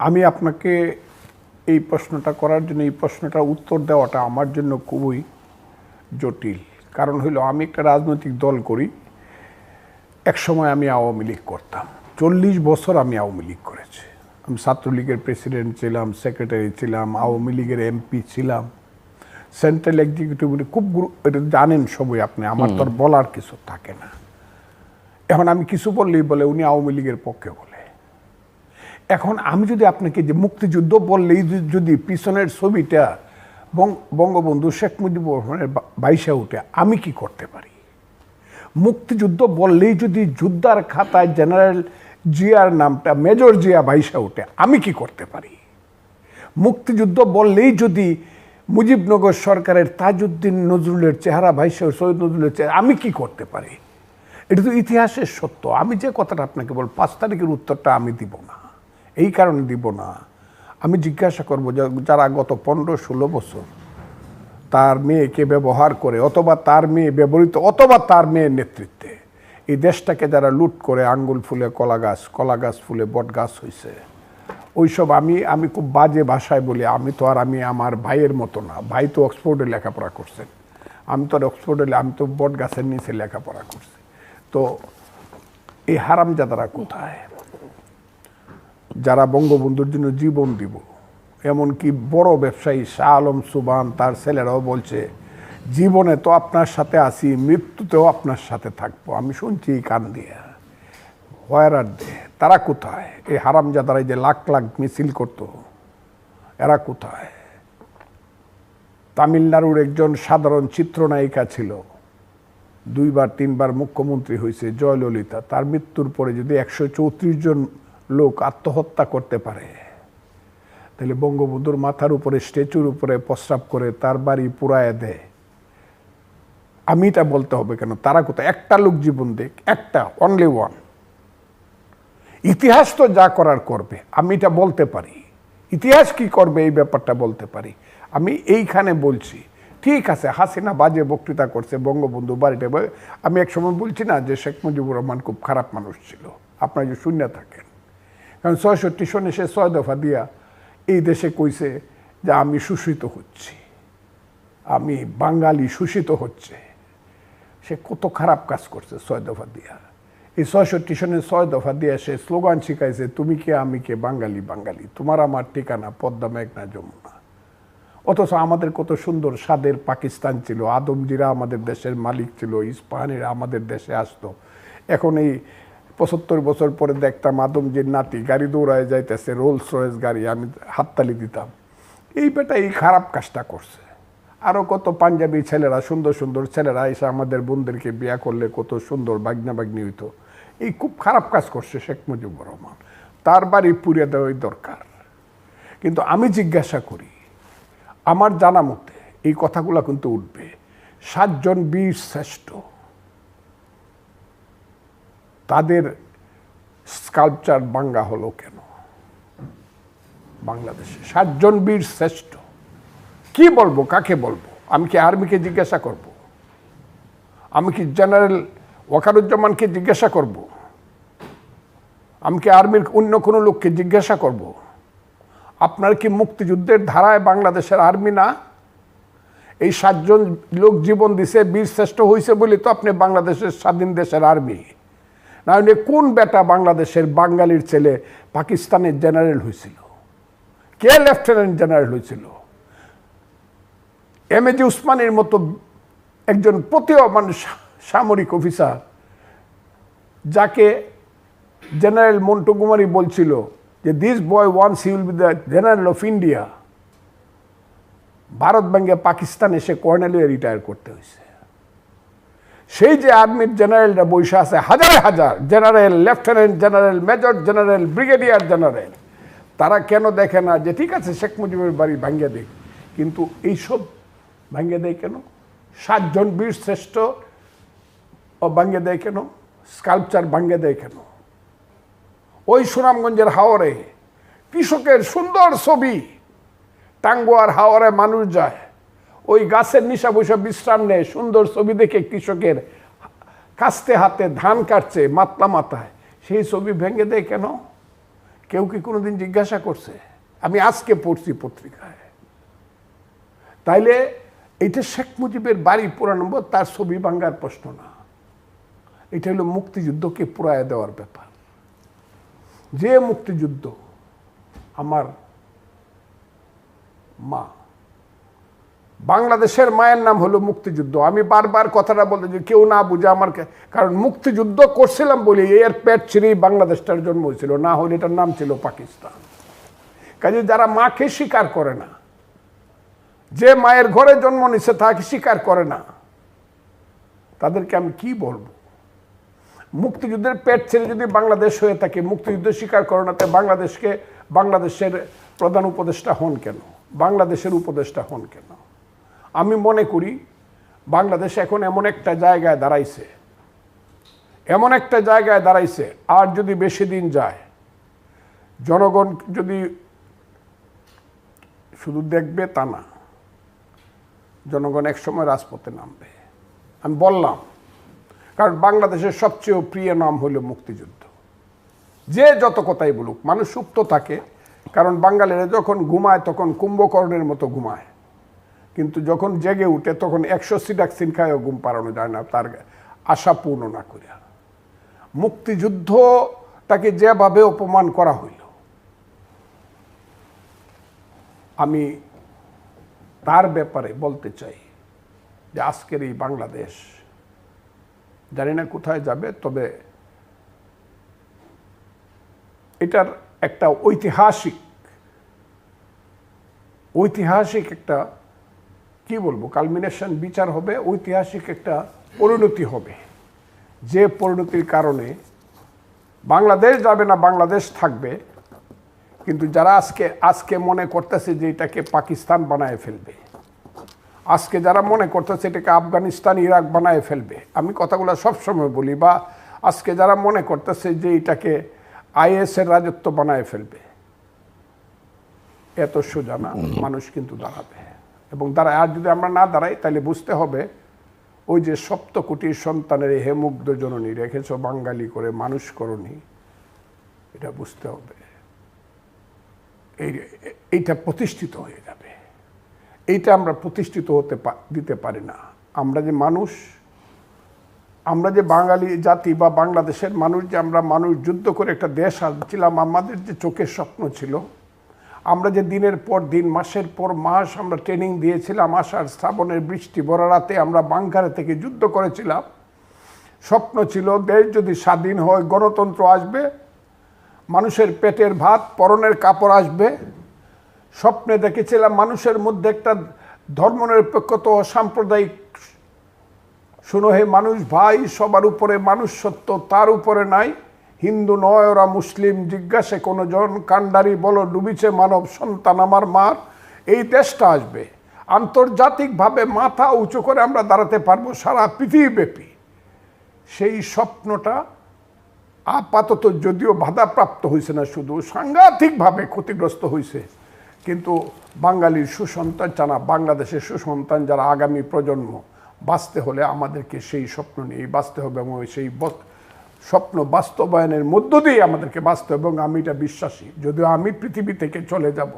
আমি আপনাকে এই প্রশ্নটা করার জন্য এই প্রশ্নটার উত্তর দেওয়াটা আমার জন্য খুবই জটিল। কারণ হইল আমি একটা রাজনৈতিক দল করি। এক সময় আমি আওয়ামী লীগ করতাম। চল্লিশ বছর আমি আওয়ামী লীগ করেছি। আমি ছাত্রলীগের প্রেসিডেন্ট ছিলাম সেক্রেটারি ছিলাম আওয়ামী লীগের এমপি ছিলাম। সেন্ট্রাল এক্সিকিউটিভ খুব এটা জানেন সবই আপনি আমার তো বলার কিছু থাকে না। এখন আমি কিছু বললেই বলে উনি আওয়ামী লীগের পক্ষে বলে। এখন আমি যদি আপনাকে যে মুক্তিযুদ্ধ বললেই যদি- পিছনের ছবিটা বঙ্গবন্ধু শেখ মুজিবুর রহমানের বাইশে উঠে, আমি কি করতে পারি? মুক্তিযুদ্ধ বললেই যদি যুদ্ধার খাতায় জেনারেল জিয়ার নামটা মেজর জিয়া বাইশা উঠে, আমি কি করতে পারি? মুক্তিযুদ্ধ বললেই যদি মুজিবনগর সরকারের তাজউদ্দিন নজরুলের চেহারা ভাইসা সৈয়দ নজরুলের চেহারা, আমি কি করতে পারি? এটা তো ইতিহাসের সত্য। আমি যে কথাটা আপনাকে বল পাঁচ তারিখের উত্তরটা আমি দিব না। এই কারণে দিব না। আমি জিজ্ঞাসা করব যারা গত পনেরো ষোলো বছর তার মেয়েকে ব্যবহার করে অথবা তার মেয়ে ব্যবহৃত অথবা তার মেয়ের নেতৃত্বে এই দেশটাকে যারা লুট করে আঙ্গুল ফুলে কলা গাছ কলা গাছ ফুলে বট গাছ হয়েছে ওইসব আমি আমি খুব বাজে ভাষায় বলি, আমি তো আর আমি আমার ভাইয়ের মতো না। ভাই তো অক্সফোর্ডে লেখাপড়া করছেন আমি তো আর অক্সফোর্ডে আমি তো বট গাছের নিচে লেখাপড়া করছি। তো এই হারামজাদারা কোথায়? যারা বঙ্গবন্ধুর জন্য জীবন দিব। এমনকি বড় ব্যবসায়ী শাহ আলম সুবান তার ছেলেরাও বলছে, জীবনে তো আপনার সাথে আছি, মৃত্যুতেও আপনার সাথে থাকব। আমি শুনছি কান দিয়ে। Where they? তারা কোথায়? এই হারামজাদারা যে লাখ লাখ মিছিল করত, এরা কোথায়? তামিলনাড়ুর একজন সাধারণ চিত্রনায়িকা ছিল। দুইবার, তিনবার মুখ্যমন্ত্রী হয়েছে জয়ললিতা। তার মৃত্যুর পরে যদি একশো চৌত্রিশ জন লোক আত্মহত্যা করতে পারে। তাহলে বঙ্গবন্ধুর মাথার উপরে, স্ট্যাচুর উপরে প্রস্রাব করে তার বাড়ি পুরায় দেয়। আমি এটা বলতে হবে কেন? তারা কোথায়? একটা লোক জীবন দেখ, একটা অনলি ওয়ান ইতিহাস তো যা করার করবে, আমি এটা বলতে পারি। ইতিহাস কি করবে এই ব্যাপারটা বলতে পারি। আমি এইখানে বলছি, ঠিক আছে, হাসিনা বাজে বক্তৃতা করছে, বঙ্গবন্ধু বাড়িটা আমি এক সময় বলছি না যে শেখ মুজিবুর রহমান খুব খারাপ মানুষ ছিল। আপনারা যে শূন্য থাকেন। কারণ ছয়ষট্টি সনে সে ছয় দফা দিয়া এই দেশে কইছে যে আমি শোষিত হচ্ছি। আমি বাঙালি শোষিত হচ্ছে। সে কত খারাপ কাজ করছে ছয় দফা দিয়া। এই ছয়ষট্টি সনে ছয় দফা দিয়ে সে স্লোগান শিখাইছে, তুমি কে, আমি কে? বাঙালি বাঙালি। তোমার আমার ঠিকানা, পদ্মা মেঘনা, যমুনা। অথচ আমাদের কত সুন্দর স্বাদের পাকিস্তান ছিল, আদমজিরা আমাদের দেশের মালিক ছিল, ইস্পাহানিরা আমাদের দেশে আসতো। এখন এই পঁচাত্তর বছর পরে দেখতাম আদমজির নাতি গাড়ি দৌড়ায় যাইতেছে রোলস রয়েস গাড়ি আমি হাততালি দিতাম। এই বেটা এই খারাপ কাজটা করছে। আরও কত পাঞ্জাবি ছেলেরা, সুন্দর সুন্দর ছেলেরা এসে আমাদের বোনদেরকে বিয়া করলে কত সুন্দর বাগনা বাগনি হইতো। এই খুব খারাপ কাজ করছে শেখ মুজিবুর রহমান। তার বাড়ি পুড়িয়ে দেওয়াই দরকার। কিন্তু আমি জিজ্ঞাসা করি, আমার জানা মতে এই কথাগুলো কিন্তু উঠবে। সাতজন বীর শ্রেষ্ঠ। তাদের স্কাল্পচার বাঙ্গা হলো কেন? বাংলাদেশে সাতজন বীর শ্রেষ্ঠ। কি বলব, কাকে বলব? আমি কি আর্মিকে জিজ্ঞাসা করব? আমি কি জেনারেল ওয়াকারুজ্জামানকে জিজ্ঞাসা করব? আমি কি আর্মির অন্য কোনো লোককে জিজ্ঞাসা করব? আপনার কি মুক্তিযুদ্ধের ধারায় বাংলাদেশের আর্মি না? এই সাতজন লোক জীবন দিছে, বীর শ্রেষ্ঠ হয়েছে বলে তো আপনি বাংলাদেশের স্বাধীন দেশের আর্মি। না হলে কোন বেটা বাংলাদেশের বাঙালির ছেলে পাকিস্তানের জেনারেল হয়েছিল? কে লেফটেন্যান্ট জেনারেল হয়েছিল? এম এ জি উসমানের মতো একজন প্রতীয়মান সামরিক অফিসার যাকে জেনারেল মন্টু কুমারী বলছিল যে this boy once he will be the general of India Bharat ব্যাঙ্গে Pakistan এসে কর্নেলে রিটায়ার করতে হয়েছে। সেই যে আর্মির জেনারেলরা বৈশা আছে হাজার হাজার general lieutenant general major general brigadier general তারা কেন দেখে না যে ঠিক আছে শেখ মুজিবের বাড়ি ভাঙ্গে দেয় কিন্তু এইসব ভাঙ্গে দেয় কেন? সাতজন বীর শ্রেষ্ঠ ও ভাঙ্গে দেয় কেন? স্কাল্পচার ভাঙ্গে দেয় কেন? ওই সুনামগঞ্জের হাওরে কৃষকের সুন্দর ছবি, টাঙ্গুয়ার হাওরে মানুষ যায় ওই গাছের নিশা বসে বিশ্রাম নেয়, সুন্দর ছবি দেখে কৃষকের কাস্তে হাতে ধান কাটছে মাতলা মাথায়। সেই ছবি ভেঙে দেয় কেন? কেউ কি কোনোদিন জিজ্ঞাসা করছে? আমি আজকে পড়ছি পত্রিকায়। তাইলে এইটা শেখ মুজিবের বাড়ি পুরানো তার ছবি ভাঙ্গার প্রশ্ন না। এটা হলো মুক্তিযুদ্ধকে পুরায় দেওয়ার ব্যাপার। যে মুক্তিযুদ্ধ আমার মা বাংলাদেশের মায়ের নাম হলো মুক্তিযুদ্ধ। আমি বারবার কথাটা বলতে যে কেউ না বুঝে আমার কারণ মুক্তিযুদ্ধ করছিলাম বলে এর পেট ছিঁড়েই বাংলাদেশটার জন্ম হয়েছিল, না হলে এটার নাম ছিল পাকিস্তান। কাজে যারা মাকে স্বীকার করে না, যে মায়ের ঘরে জন্ম নিছে তাকে স্বীকার করে না, তাদেরকে আমি কি বলব? মুক্তিযুদ্ধের পেট ছেড়ে যদি বাংলাদেশ হয়ে থাকে, মুক্তিযুদ্ধ স্বীকার করে না তাই বাংলাদেশকে বাংলাদেশের প্রধান উপদেষ্টা হন কেন? বাংলাদেশের উপদেষ্টা হন কেন? আমি মনে করি বাংলাদেশ এখন এমন একটা জায়গায় দাঁড়াইছে। এমন একটা জায়গায় দাঁড়াইছে, আর যদি বেশি দিন যায়, জনগণ যদি শুধু দেখবে তা না, জনগণ একসময় রাজপথে নামবে। আমি বললাম, কারণ বাংলাদেশের সবচেয়ে প্রিয় নাম হলো মুক্তিযুদ্ধ। যে যত কথাই বলুক, মানুষ সুপ্ত থাকে, কারণ বাঙালিরা যখন ঘুমায় তখন কুম্ভকর্ণের মতো ঘুমায়। কিন্তু যখন জেগে উঠে তখন একশো সিডাক্সিন খায়ও ঘুম পাড়ানো যায় না, তার আশা পূর্ণ না করে মুক্তিযুদ্ধটাকে যেভাবে অপমান করা হইল, আমি তার ব্যাপারে বলতে চাই যে আজকের এই বাংলাদেশ জানি না কোথায় যাবে, তবে এটার একটা ঐতিহাসিক ঐতিহাসিক একটা কি বলব? কালমিনেশন বিচার হবে, ঐতিহাসিক একটা পরিণতি হবে। যে পরিণতির কারণে বাংলাদেশ যাবে না, বাংলাদেশ থাকবে। কিন্তু যারা আজকে আজকে মনে করতেছে যে এটাকে পাকিস্তান বানায় ফেলবে, আজকে যারা মনে করতেছে এটাকে আফগানিস্তান, ইরাক বানায় ফেলবে, আমি কথাগুলো সবসময় বলি, বা আজকে যারা মনে করতেছে যে এটাকে আইএসের রাজত্ব বানায় ফেলবে, এত সোজা না, মানুষ কিন্তু দাঁড়াবে। এবং দাঁড়ায় আর যদি আমরা না দাঁড়াই, তাহলে বুঝতে হবে ওই যে সপ্তকোটি সন্তানের হে মুগ্ধ জননী, রেখেছ বাঙালি করে, মানুষ করনি, এটা বুঝতে হবে। এই এইটা প্রতিষ্ঠিত হয়ে যাবে। এইটা আমরা প্রতিষ্ঠিত হতে দিতে পারি না। আমরা যে মানুষ, আমরা যে বাঙালি জাতি বা বাংলাদেশের মানুষ, যে আমরা মানুষ, যুদ্ধ করে একটা দেশ আসছিলাম আমাদের যে চোখের স্বপ্ন ছিল আমরা যে দিনের পর দিন, মাসের পর মাস আমরা ট্রেনিং দিয়েছিলাম, আষাঢ় শ্রাবণের বৃষ্টি বড় রাতে আমরা বাংকারে থেকে যুদ্ধ করেছিলাম। স্বপ্ন ছিল, দেশ যদি স্বাধীন হয়, গণতন্ত্র আসবে, মানুষের পেটের ভাত, পরনের কাপড় আসবে। স্বপ্নে দেখেছিলাম, মানুষের মধ্যে একটা ধর্মনিরপেক্ষতা সাম্প্রদায়িক শুনো হে মানুষ, ভাই, সবার উপরে মানুষ সত্য, তার উপরে নাই। হিন্দু নয়, ওরা মুসলিম, জিজ্ঞাসে কোনো জন কান্ডারি, বলো, ডুবিছে মানব সন্তান আমার মার। এই দেশটা আসবে। আন্তর্জাতিকভাবে মাথা উঁচু করে আমরা দাঁড়াতে পারব সারা পৃথিবীব্যাপী। সেই স্বপ্নটা আপাতত যদিও বাধাপ্রাপ্ত হয়েছে না শুধু, সাংঘাতিকভাবে ক্ষতিগ্রস্ত হয়েছে কিন্তু বাঙালির সুসন্তান জানা বাংলাদেশের সুসন্তান যারা আগামী প্রজন্ম, বাঁচতে হলে আমাদেরকে সেই স্বপ্ন নিয়েই বাঁচতে হবে এবং সেই স্বপ্ন বাস্তবায়নের মধ্য দিয়ে আমাদেরকে বাঁচতে হবে এবং আমি এটা বিশ্বাসী। যদিও আমি পৃথিবী থেকে চলে যাব।